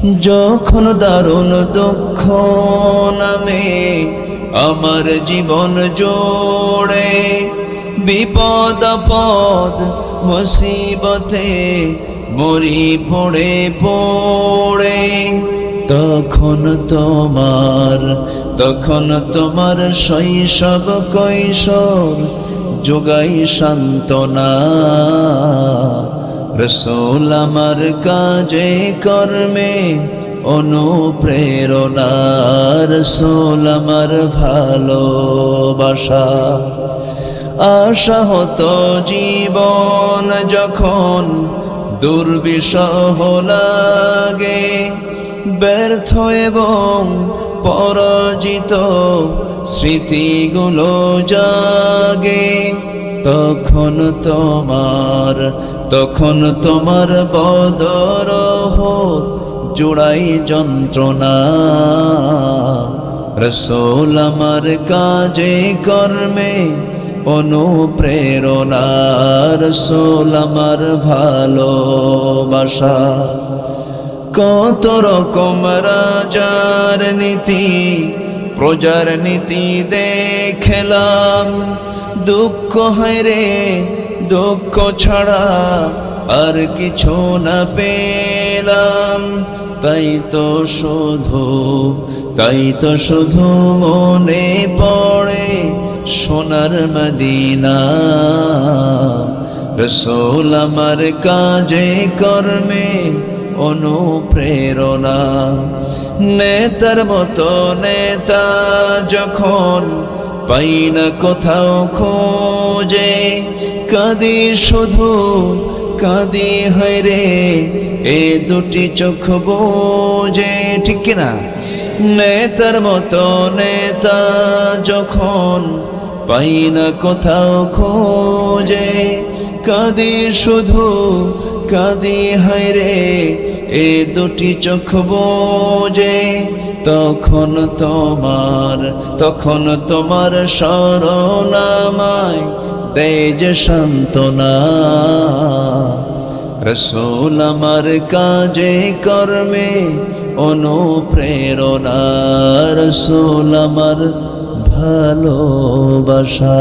যখন দারুণ দুঃখ নামে আমার জীবন জোড়ে, বিপদ পদ মুসিবতে মরি পড়ে পড়ে, তখন তোমার তখন তোমার শৈশব কৈশোর, যোগাই সান্ত্বনা। রসুল আমার কাজে কর্মে অনুপ্রেরণা, রসুল আমার ভালোবাসা। আশা জীবন যখন দুর্বিষহ লাগে, ব্যর্থ এবং পরাজিত স্মৃতিগুলো জাগে। তখন তোমার তখন তোমার বদরহ জোড়াই যন্ত্রণা। রসোল আমার কাজে, কর্মে অনুপ্রেরণা। রসোল আমার ভালোবাসা। কত রকম রাজার নীতি প্রজার নীতি দেখলাম। দুঃখ হয় রে, দুঃখ ছাড়া আর কিছু না পেলাম। তাই তো শুধু, তাই তো শুধু মনে পড়ে সোনার মদিনা। রসোল আমার কাজে কর্মে অনুপ্রেরণা। নেতার মতো নেতা যখন পাই না কোথাও খোঁজে, কাঁদি শুধু, কাঁদি হয় রে, এ দুটি চোখ বোঝে। ঠিক কিনা? নেতার মতো নেতা যখন পাই না কোথাও খোঁজে, কাঁদি শুধু কাঁদি হায় রে, এ দুটি চোখ বোঝে। তখন তোমার তখন তোমার স্মরণামায় দেয় যে সান্ত্বনা। রসুল আমার কাজে, কর্মে অনুপ্রেরণা। রসুল আমার ভালোবাসা।